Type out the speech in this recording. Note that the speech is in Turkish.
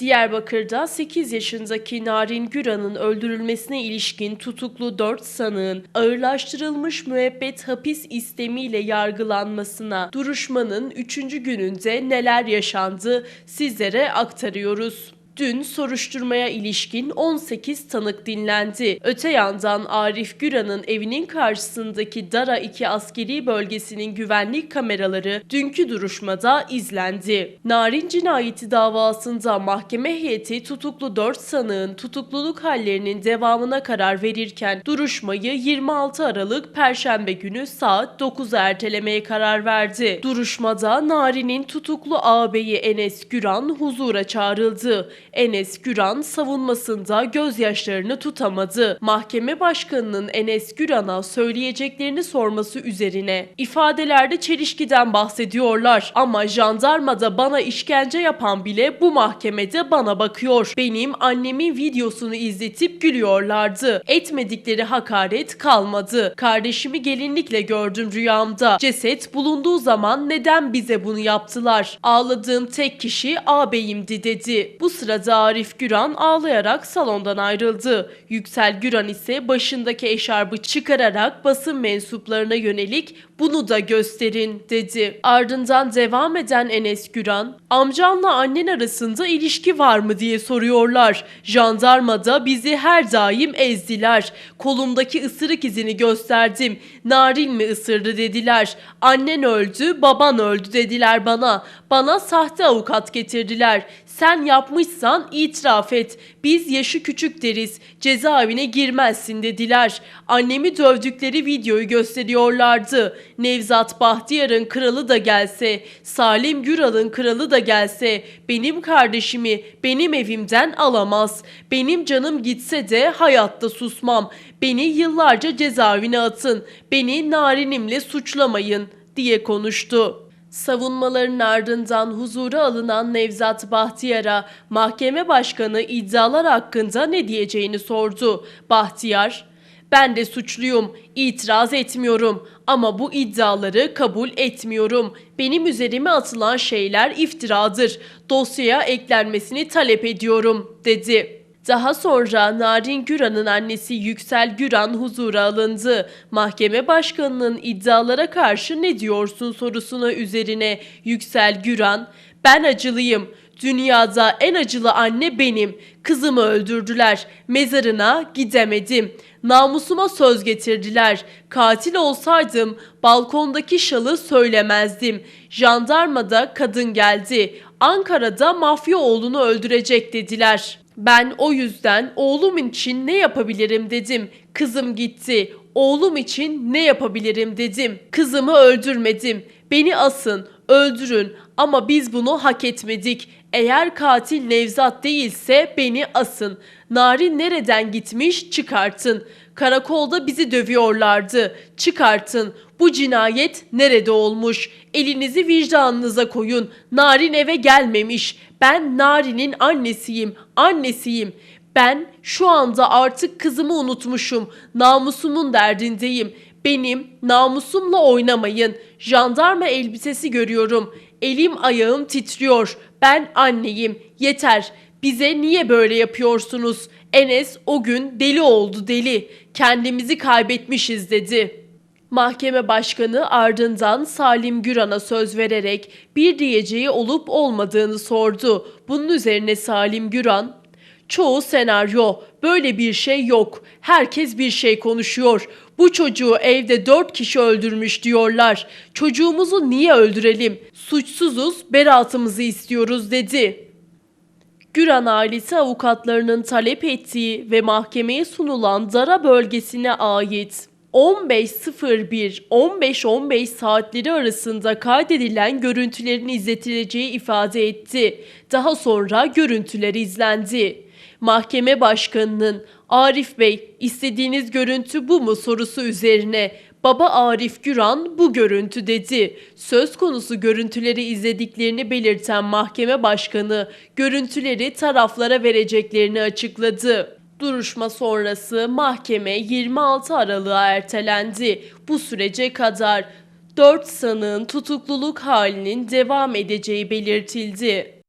Diyarbakır'da 8 yaşındaki Narin Güran'ın öldürülmesine ilişkin tutuklu 4 sanığın ağırlaştırılmış müebbet hapis istemiyle yargılanmasına duruşmanın 3. gününde neler yaşandı sizlere aktarıyoruz. Dün soruşturmaya ilişkin 18 tanık dinlendi. Öte yandan Arif Güran'ın evinin karşısındaki Dara 2 askeri bölgesinin güvenlik kameraları dünkü duruşmada izlendi. Narin cinayeti davasında mahkeme heyeti tutuklu 4 sanığın tutukluluk hallerinin devamına karar verirken duruşmayı 26 Aralık Perşembe günü saat 9'a ertelemeye karar verdi. Duruşmada Narin'in tutuklu ağabeyi Enes Güran huzura çağrıldı. Enes Güran savunmasında gözyaşlarını tutamadı. Mahkeme başkanının Enes Güran'a söyleyeceklerini sorması üzerine ifadelerde çelişkiden bahsediyorlar ama jandarmada bana işkence yapan bile bu mahkemede bana bakıyor. Benim annemin videosunu izletip gülüyorlardı. Etmedikleri hakaret kalmadı. Kardeşimi gelinlikle gördüm rüyamda. Ceset bulunduğu zaman neden bize bunu yaptılar? Ağladığım tek kişi ağabeyimdi dedi. Bu sırada Arif Güran ağlayarak salondan ayrıldı. Yüksel Güran ise başındaki eşarbı çıkararak basın mensuplarına yönelik bunu da gösterin dedi. Ardından devam eden Enes Güran, amcanla annen arasında ilişki var mı diye soruyorlar. Jandarma da bizi her daim ezdiler. Kolumdaki ısırık izini gösterdim. Narin mi ısırdı dediler. Annen öldü, baban öldü dediler bana. Bana sahte avukat getirdiler. Sen yapmışsan itiraf et. Biz yaşı küçük deriz. Cezaevine girmezsin dediler. Annemi dövdükleri videoyu gösteriyorlardı. Nevzat Bahtiyar'ın kralı da gelse, Salim Güral'ın kralı da gelse benim kardeşimi benim evimden alamaz. Benim canım gitse de hayatta susmam. Beni yıllarca cezaevine atın. Beni narinimle suçlamayın diye konuştu. Savunmaların ardından huzura alınan Nevzat Bahtiyar'a mahkeme başkanı iddialar hakkında ne diyeceğini sordu. Bahtiyar, ben de suçluyum, itiraz etmiyorum ama bu iddiaları kabul etmiyorum. Benim üzerime atılan şeyler iftiradır. Dosyaya eklenmesini talep ediyorum, dedi. Daha sonra Narin Güran'ın annesi Yüksel Güran huzura alındı. Mahkeme başkanının iddialara karşı ne diyorsun sorusuna üzerine Yüksel Güran, ben acılıyım. Dünyada en acılı anne benim. Kızımı öldürdüler. Mezarına gidemedim. Namusuma söz getirdiler. Katil olsaydım balkondaki şalı söylemezdim. Jandarmada kadın geldi. Ankara'da mafya oğlunu öldürecek dediler. Ben o yüzden oğlum için ne yapabilirim dedim. Kızım gitti. Oğlum için ne yapabilirim dedim. Kızımı öldürmedim. Beni asın, öldürün ama biz bunu hak etmedik. Eğer katil Nevzat değilse beni asın. Narin nereden gitmiş çıkartın. Karakolda bizi dövüyorlardı. Çıkartın. Bu cinayet nerede olmuş? Elinizi vicdanınıza koyun. Narin eve gelmemiş. Ben Narin'in annesiyim. Annesiyim. Ben şu anda artık kızımı unutmuşum. Namusumun derdindeyim. Benim namusumla oynamayın. Jandarma elbisesi görüyorum. Elim ayağım titriyor. Ben anneyim. Yeter. Bize niye böyle yapıyorsunuz? Enes o gün deli oldu deli. Kendimizi kaybetmişiz dedi. Mahkeme başkanı ardından Salim Güran'a söz vererek bir diyeceği olup olmadığını sordu. Bunun üzerine Salim Güran, Çoğu senaryo. Böyle bir şey yok. Herkes bir şey konuşuyor. Bu çocuğu evde dört kişi öldürmüş diyorlar. Çocuğumuzu niye öldürelim? Suçsuzuz, beraatımızı istiyoruz dedi. Güran ailesi avukatlarının talep ettiği ve mahkemeye sunulan Dara bölgesine ait 15.01-15.15 saatleri arasında kaydedilen görüntülerin izletileceği ifade etti. Daha sonra görüntüler izlendi. Mahkeme başkanının Arif Bey istediğiniz görüntü bu mu sorusu üzerine Baba Arif Güran bu görüntü dedi. Söz konusu görüntüleri izlediklerini belirten mahkeme başkanı görüntüleri taraflara vereceklerini açıkladı. Duruşma sonrası mahkeme 26 Aralık'a ertelendi. Bu sürece kadar 4 sanığın tutukluluk halinin devam edeceği belirtildi.